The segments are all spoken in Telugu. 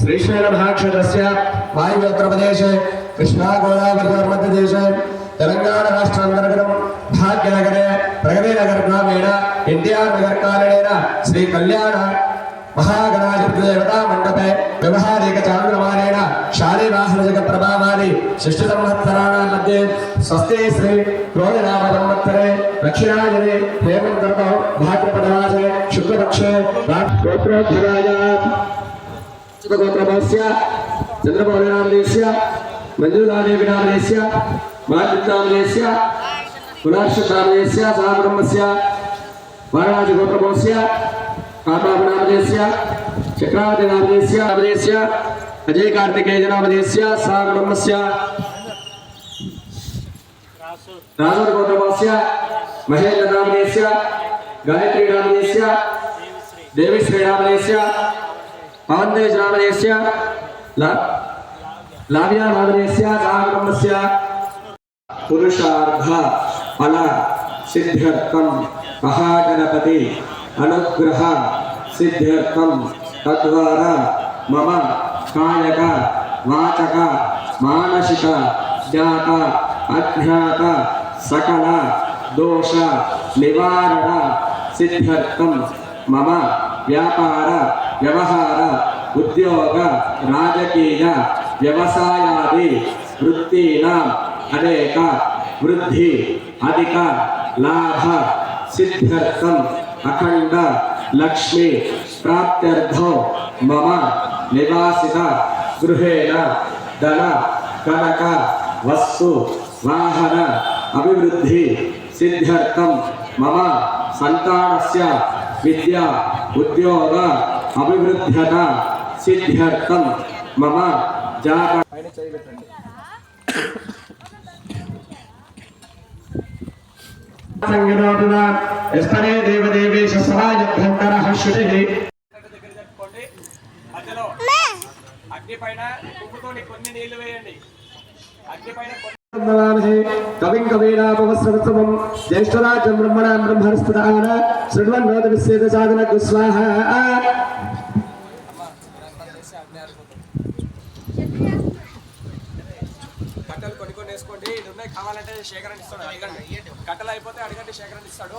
శ్రీశైలభాక్షరస్య వాయువ్యోత్తరప్రదేశే కృష్ణా గోదావరిమధ్యదేశే తెలంగాణ రాష్ట్రాంతర్గతం భాగ్యనగరే ప్రగతినగర్ గ్రామేణ ఇండియానగర్ కారణేన శ్రీ కళ్యాణ మహాగణాధిపతి దేవతా మండపే వ్యవహారిక చాంద్రమాణేన శారీవాహన ప్రభావ षष्ठसंवत्सराणां मध्ये स्वस्ति श्री क्रोधनाम संवत्सरे दक्षिणायने हेमन्तर्तौ भाद्रपदमासे शुक्लपक्षे गोत्रोद्धरायाम् गोत्रमस्य चन्द्रमौलिनामदेस्य मञ्जुलादेवीनामदेस्य मातृनामदेस्य पुनर्षनामदेस्य सह ब्रह्मस्य वाराणसीगोत्रमस्य कापापनामदेस्य चक्रावतिनामदेश्य अवदेश्य अजय कार्तिकेयजनामदेश्य सा ब्रह्मस्य रासुरगौतमस्य महेन्द्रनामदेश्य ब्रह्मस्य फल सिद्ध्यर्थम महागणपति अनुग्रह सिद्ध्यर्थम तद्वारा मम कायक वाचक मानसिक ज्ञात अज्ञात सकल दोष निवारण सिद्ध्यर्थम मम व्यापार व्यवहार उद्योग राजकीय व्यवसायादि वृत्तीनाम् अनेक वृद्धि अधिक लाभ सिद्ध्यर्थम अखंड लक्ष्मी प्राप्त्यर्थ मम निवासित गृह धन, कनक, वस्तु, वाहन, अभिवृद्धि सिद्ध्यर्थम मम संतानस्य विद्या, उद्योग, अभिवृद्ध्यता सिद्ध्यर्थम मम जात संगीत ఎస్తనే దేవదేవేశ సహాయభ్యంతర శృతి. పెట్టుకోండి మధ్యలో అగ్ని పైన పువ్వుతో కొన్ని నీళ్ళు వేయండి. అగ్ని పైన కవిం కవీనాపవస్రవత్సవం. జ్యేష్ఠరాజ్యం బ్రహ్మణాం బ్రహ్మణస్పదాన శృణ్వన్ విశ్వేద సాధన కుస్వాహ. కట్టెలు కొన్ని కొన్ని వేసుకోండి. ఇది ఉన్నాయి కావాలంటే శేఖరణ ఇస్తాడు. అడగండి. కట్టెలు అయిపోతే అడగండి శేఖరణ ఇస్తాడు.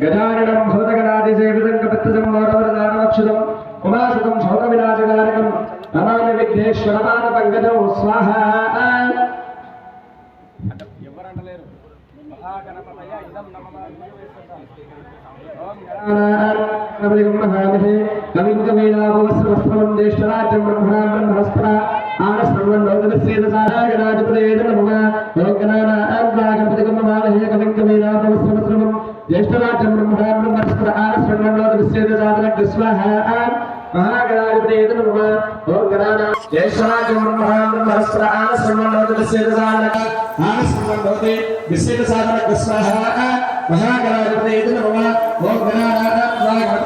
గజాననం భూతగణాదిసేవితం కపిత్తం మోరవరదానవక్షుతం ఉమాసుతం శౌతవినాశకారకం నమామి విఘ్నేశ్వరమాన పంకజం స్వాహ ఎవరు అంటలేరు మహాగణపతయ ఇదం జ్యేష్ఠరాజ్యం బ్రహ్మణాం నమః గణపతి కుమ్మవామహే కవిం కవీనాభవస్రవస్త్రవం జ్యేష్ఠరాజ్యం బ్రహ్మణాం బ్రహ్మణస్పర ఆనశ్రవణ్ స్వాహ మహాగణాధిపతయేద నమః ఓం గణానా జ్యేష్ఠరాజ్యం బ్రహ్మణాం బ్రహ్మణస్పర ఆనశ్రవణ్ లోకదశ్రేదసాదన ఆనశ్రవణ్ లోకే విశ్వేదసాదన స్వాహ మహాగణాధిపతయేద నమః ఓం గణానాం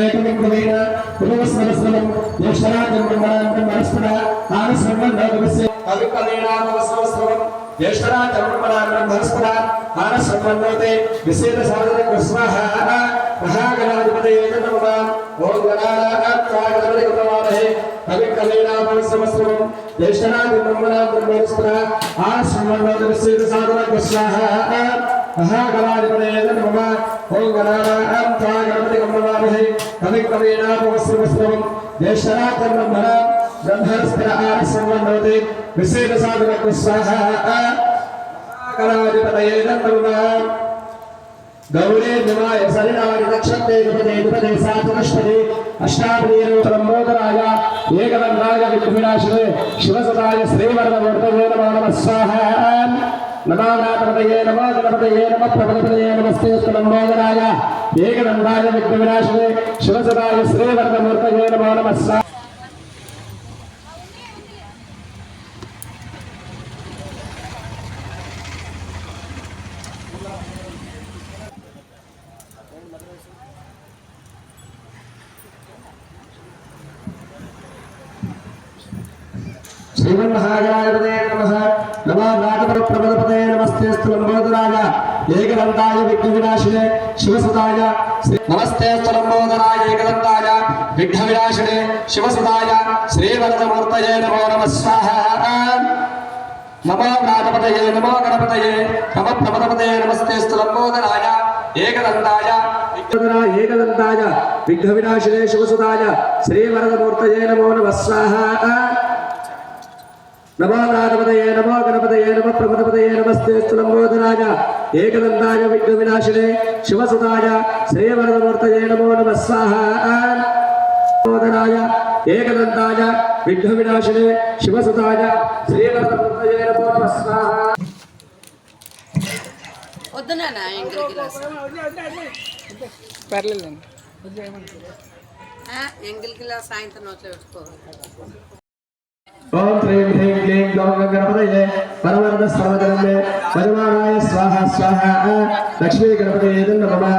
ఏకమిం కులీన పునఃస్మరస్మరం జ్యేష్ఠరాజం బ్రహ్మణాం బ్రహ్మణస్పద ఆనశ్రవణ్ లోకదశ్రే కవి కవీనామవస్రవస్రవం జ్యేష్ఠరాజం బ్రహ్మణాం బ్రహ్మణస్పద ఆనశ్రవణ్ లోకే విశ్వేదసాదన స్వాహ మహాగణాధిపతయేద నమః ఓం గణానాం త్వా గణపతి కృతవామహే కవి కవీనామవస్రవస్రవం జ్యేష్ఠరాజు బ్రహ్మణ బ్రహ్మేశ్వర ఆ శ్రీమన్నోదరశ్రీత సాధన స్వాహ మహాగణాధిపతయే నమ ओम गणानां तागणपति कम्बवामहे कविकवीणापवस्त्रवस्त्रवं देशराकर्म भरा ब्रह्मस्थिर आरसंवन्दते विशेषसाधुकस्वाहा कराधिपतये नमः गौरे निमाय सरिणानि रक्षते निपदे निपदे सातुनश्वरे अष्टापदीरो ब्रह्मोदराय एकवन्नाय विघ्नाशने शिवसदाय श्रीवरदवर्तवे नमः स्वाहा നമാനാഥപതയേ നമ ഗണപതയേ നമ പ്രബലപതയേ നമസ്തേ സ്തംഭോധനായ ഏകദണ്ഡായ വിഘ്നവിനാശിനെ ശിവസദായ ശ്രീവർദ്ധമൂർത്തയേ നമോ നമസ്സ ശ്രീമന്മഹാജനായതേ నమో నమః స్వాహ నమస్తే స్థలంబోధరాయ ఏకదంతాయ విఘ్న వినాశినే శివసుతాయ శ్రీ- నమస్తే స్థలంబోధరాయ ఏకదంతాయ విఘ్న వినాశినే శివసుతాయ శ్రీవరదమూర్తయే నమో నమ స్వాహ. నమో నాగపతయే నమో గణపతయే నమ నమస్తే స్థలంబోధరాయ ఏకదంతాయ ఏకదంతాయ విఘ్న వినాశినే శివసుతాయ శ్రీవరదమూర్తయే నమో నమ స్వాహ. నమో నారపదయే నమో గణపతయే నమ ప్రమదపదయే నమస్తే స్థులంబోధరాయ ఏకదంతాయ విఘ్న వినాశినే శివసుతాయ శ్రీవరదమూర్తయే నమో నమ స్వాహ. ఏకదంతాయ విఘ్న వినాశినే శివసుతాయ శ్రీవరదమూర్తయే నమో నమ స్వాహ. వద్దునా పర్లేదండి. ఎంగిల్ గిలాస్ సాయంత్రం నోట్లో పెట్టుకోవాలి ఓం శ్రీం హ్రీం క్లీం గౌర గణపతయే పరమరద సర్వజనమే పరిమాణాయ స్వాహ స్వాహ లక్ష్మీ గణపతయే నమః.